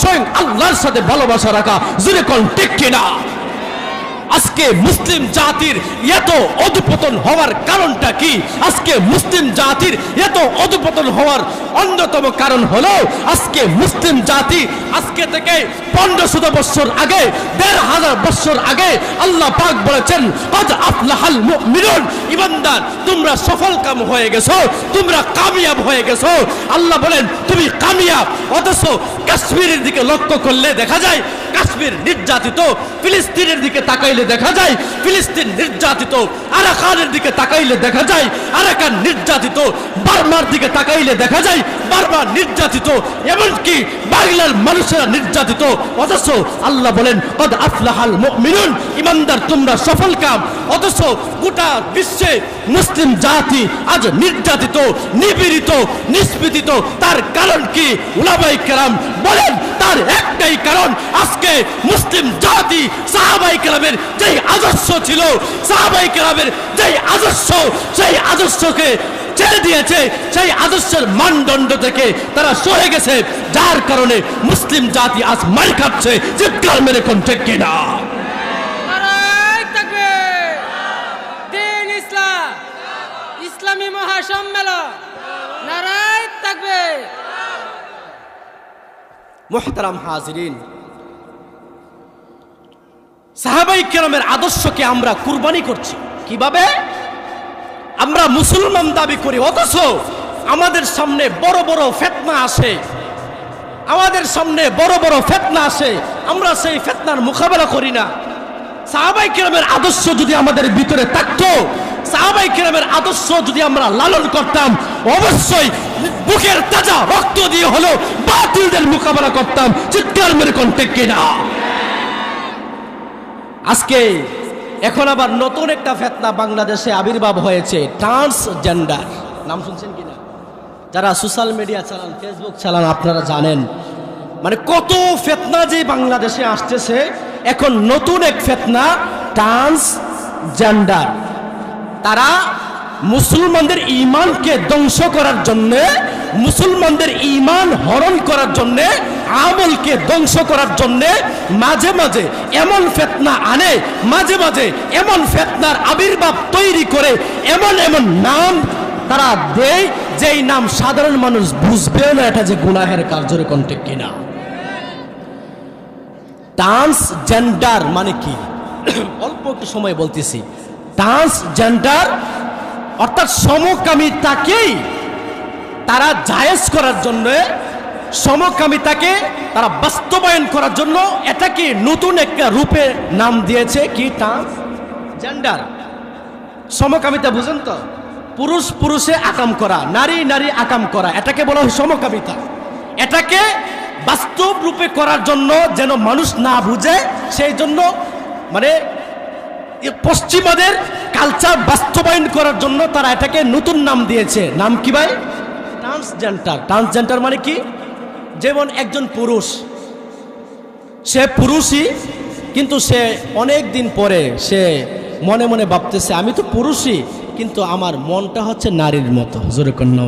স্বয়ং আল্লাহর সাথে ভালোবাসা রাখা জুরে কল ঠিক কিনা? আজকে মুসলিম জাতির এত অধপতন হওয়ার কারণটা কি? আজকে মুসলিম জাতির এত অধপতন হওয়ার অন্যতম কারণ হলো, আজকে মুসলিম জাতি আজকে থেকে পনেরোশো বছর আগে দেড় হাজার বছর আগে আল্লাহ পাক বলেছেন কদ আফলাহাল মুমিনুন। ইমানদার, তোমরা সফল কাম হয়ে গেছো, তোমরা কামিয়াব হয়ে গেছো। আল্লাহ বলেন, তুমি কামিয়াব, অথচ কাশ্মীরের দিকে লক্ষ্য করলে দেখা যায় কাশ্মীর নির্যাতিত, ফিলিস্তিনের দিকে তাকাইলে দেখা যায়, ফিলিস্তিন নির্যাতিত, আরাকানের দিকে তাকাইলে দেখা যায়, আরাকান নির্যাতিত, বার্মার দিকে তাকাইলে দেখা যায়, বার্মা নির্যাতিত, এমনকি বাংলার মানুষেরা নির্যাতিত। অথচ আল্লাহ বলেন, কদ আফলাহাল মুমিনুন। ইমানদার, তোমরা সফল কাম। অথচ গোটা বিশ্বে মুসলিম জাতি আজ নির্যাতিত, নিপীড়িত, নিষ্পীড়িত। তার কারণ কি? উলামাই কেরাম বলেন, তার একটাই কারণ আজকে মুসলিম জাতি সাহাবাই কেরামের যেই আদর্শ ছিল সাহাবাই কেরামের যেই আদর্শ, সেই আদর্শকে ছেড়ে দিয়েছে, সেই আদর্শের মানদণ্ড থেকে তারা সরে গেছে। যার কারণে মুসলিম জাতি আজ মার খাচ্ছে চিৎকার মেরে কোন ঠিক কিনা নারায় তাকবীর দিন ইসলাম আদর্শকে আমরা কুরবানি করছি। কীভাবে? আমরা মুসলমান দাবি করি, অথচ আমাদের সামনে বড় বড় ফেতনা আসে। আমাদের সামনে বড় বড় ফেতনা আসে, আমরা সেই ফেতনার মোকাবেলা করি না। সাহাবাই কেরামের আদর্শ যদি আমাদের ভিতরে থাকতো সাহাবাই কেরামের আদর্শ যদি আমরা লালন করতাম, অবশ্যই বুকের তাজা রক্ত দিয়ে হলো বাতিলদের মোকাবেলা করতাম, চিৎকার মেরে কন্টেক কিনা? আজকে এখন আবার নতুন একটা ফেতনা বাংলাদেশে আবির্ভাব হয়েছে ট্রান্সজেন্ডার নাম শুনছেন কিনা? যারা সোশ্যাল মিডিয়া চালান ফেসবুক চালান, আপনারা জানেন। মানে কত ফেতনা যে বাংলাদেশে আসতেছে, এখন নতুন এক ফেতনা ট্রান্সজেন্ডার তারা মুসলমানদের ইমানকে ধ্বংস করার জন্য, মুসলমানদের ইমান হরণ করার জন্য, আমলকে ধ্বংস করার জন্য মাঝে মাঝে এমন ফেতনা আনে, মাঝে মাঝে এমন ফেতনার আবির্ভাব তৈরি করে, এমন এমন নাম তারা দেয়, যেই নাম সাধারণ মানুষ বুঝবেও না এটা যে গুনাহের কার্যরে কন্টেক কিনা। ট্রান্সজেন্ডার মানে কি? অল্প একটু সময় বলতেছি। ট্রান্সজেন্ডার অর্থাৎ সমকামিতাকেই তারা জায়েজ করার জন্য সমকামিতাকে তারা বাস্তবায়ন করার জন্য এটাকে নতুন একটা রূপে নাম দিয়েছে কি ট্রান্সজেন্ডার সমকামিতা বুঝেন তো? পুরুষ পুরুষে আকাম করা, নারী নারী আকাম করা, এটাকে বলা হয় সমকামিতা। এটাকে বাস্তব রূপে করার জন্য যেন মানুষ না বুঝে, সেই জন্য মানে পশ্চিমাদের কালচার বাস্তবায়ন করার জন্য তারা এটাকে নতুন নাম দিয়েছে। নাম কি ভাই? ট্রান্সজেন্ডার ট্রান্সজেন্ডার মানে কি? যেমন একজন পুরুষ। সে পুরুষই, কিন্তু সে অনেক দিন পরে সে মনে মনে ভাবতেছে, আমি তো পুরুষই, কিন্তু আমার মনটা হচ্ছে নারীর মতো। জোরে কন্যা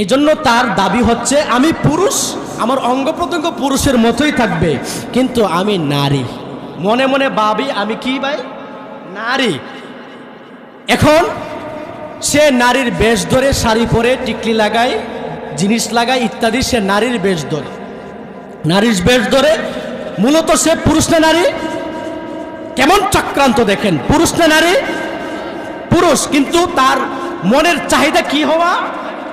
এই জন্য তার দাবি হচ্ছে, আমি পুরুষ, আমার অঙ্গ প্রত্যঙ্গ পুরুষের মতোই থাকবে, কিন্তু আমি নারী। মনে মনে ভাবি, আমি কি ভাই? নারী। এখন সে নারীর বেশ ধরে শাড়ি পরে টিকলি লাগায়, জিনিস লাগায় ইত্যাদি, সে নারীর বেশ ধরে। নারীর বেশ ধরে, মূলত সে পুরুষ না নারী? কেমন চক্রান্ত দেখেন, পুরুষ না নারী? পুরুষ, কিন্তু তার মনের চাহিদা কি হওয়া?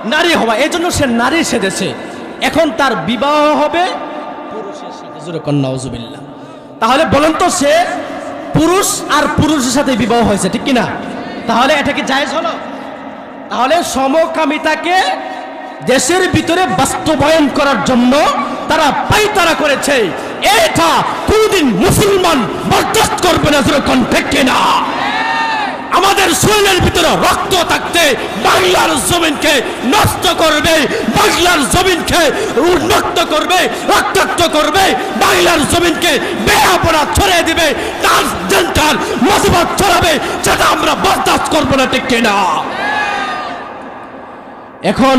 নারী হওয়া এই জন্য সে নারী সেজেছে। এখন তার বিবাহ হবে পুরুষের সাথে। কন্যা উজুবিল্লা তাহলে বলেন তো সে পুরুষ আর পুরুষের সাথে বিবাহ হয়েছে, ঠিক কিনা? তাহলে এটা কি জায়েজ হলো? তাহলে সমকামিতাকে দেশের ভিতরে বাস্তবায়ন করার জন্য তারা পাইতারা করেছে। এটা কোনদিন মুসলমান বরদাস্ত করবে না ঠিক কিনা আমাদের শরীরের ভিতরে রক্ত থাকতে বাংলার জমিনকে নষ্ট করবে, বাংলার জমিনকে উন্নত করবে, রক্তাক্ত করবে, বাংলার জমিনকে বেহাপনা ছড়িয়ে দিবে, তার জেন্টার মতবাদ ছড়াবে সেটা আমরা বরদাস্ত করব না, ঠিক কিনা? এখন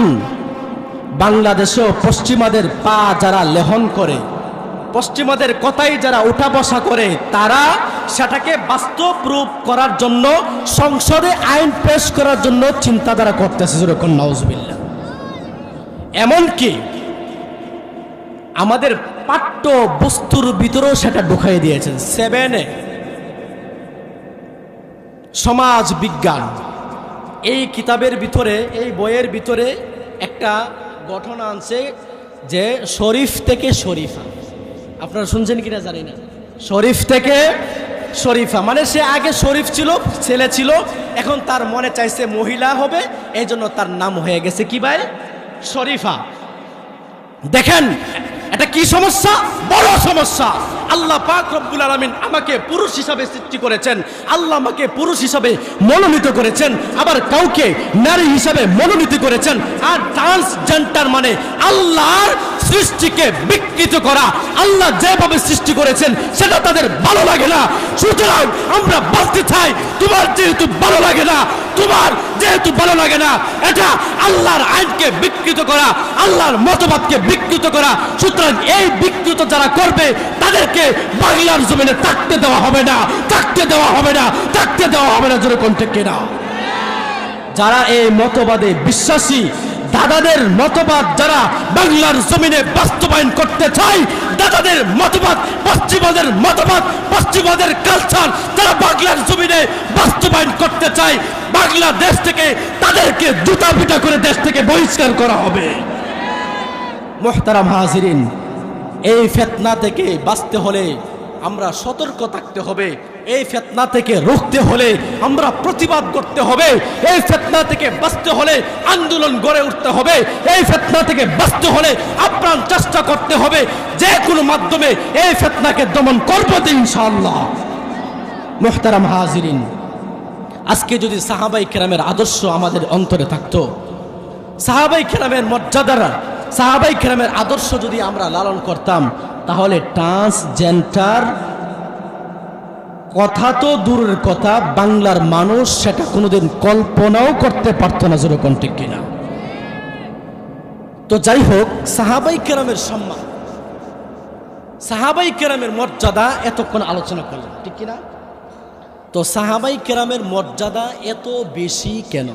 বাংলাদেশেও পশ্চিমাদের পা যারা লেহন করে পশ্চিমাদের কথাই যারা উঠা বসা করে, তারা সেটাকে বাস্তব রূপ করার জন্য, সংসদে আইন পেশ করার জন্য চিন্তাধারা করতেছে যেরকম নওজবিল্লা এমনকি আমাদের পাঠ্য বস্তুর ভিতরেও সেটা ঢুকাই দিয়েছেন। সেভেনে সমাজ বিজ্ঞান, এই কিতাবের ভিতরে, এই বইয়ের ভিতরে একটা গঠন আনছে যে শরীফ থেকে শরীফা। আপনারা শুনছেন কিনা জানি না। শরীফ থেকে শরীফা মানে সে আগে শরীফ ছিল, ছেলে ছিল, এখন তার মনে চাইছে মহিলা হবে এই জন্য তার নাম হয়ে গেছে কি ভাই? শরীফা। দেখেন, এটা কি সমস্যা? বড় সমস্যা। আল্লাহ পাক রব্বুল আলামিন আমাকে পুরুষ হিসাবে সৃষ্টি করেছেন। আল্লাহ আমাকে পুরুষ হিসাবে মনোনীত করেছেন। আবার কাউকে নারী হিসাবে মনোনীত করেছেন। আর ট্রান্সজেন্ডার মানে আল্লাহর সৃষ্টিকে বিকৃত করা। আল্লাহ যেভাবে সৃষ্টি করেছেন, সেটা তাদের ভালো লাগে না। সুতরাং আমরা বলতে চাই, তোমার যেহেতু ভালো লাগে না, তোমার যেহেতু ভালো লাগে না, এটা আল্লাহর আইনকে বিকৃত করা, আল্লাহর মতবাদকে বিকৃত করা। সুতরাং এই বিকৃত যারা করবে তাদেরকে বাংলার জমিনে থাকতে দেওয়া হবে না, থাকতে দেওয়া হবে না, থাকতে দেওয়া হবে না যেরকম ঠিক কিনা যারা এই মতবাদে বিশ্বাসী, দাদাদের মতবাদ যারা বাংলার জমিনে বাস্তবায়ন করতে চায়, দাদাদের মতবাদ পশ্চিমাদের মতবাদ পশ্চিমাদের কালচার যারা বাংলার জমিনে বাস্তবায়ন করতে চায়, বাংলাদেশ থেকে তাদেরকে জুতা পিটা করে দেশ থেকে বহিষ্কার করা হবে। মোহতারাম হাজিরিন এই ফেতনা থেকে বাঁচতে হলে আমরা সতর্ক থাকতে হবে। এই ফেতনা থেকে রুখতে হলে আমরা প্রতিবাদ করতে হবে। এই ফেতনা থেকে বাঁচতে হলে আন্দোলন গড়ে উঠতে হবে। এই ফেতনা থেকে বাঁচতে হলে আপ্রাণ চেষ্টা করতে হবে। যে কোনো মাধ্যমে এই ফেতনাকে দমন করব ইনশাআল্লাহ। মোহতারাম হাজিরিন, আজকে যদি সাহাবাই কেরামের আদর্শ আমাদের অন্তরে থাকতো, সাহাবাই কেরামের মর্যাদারা সাহাবাই কেরামের আদর্শ যদি আমরা লালন করতাম, তাহলে ট্রান্সজেন্ডার কথা তো দূরের কথা, বাংলার মানুষ সেটা কোনোদিন কল্পনাও করতে পারতো না যেরকম ঠিক কিনা। তো যাই হোক, সাহাবাই কেরামের সম্মান, সাহাবাই কেরামের মর্যাদা এতক্ষণ আলোচনা করলাম, ঠিক কিনা? তো সাহাবাই কেরামের মর্যাদা এত বেশি কেন?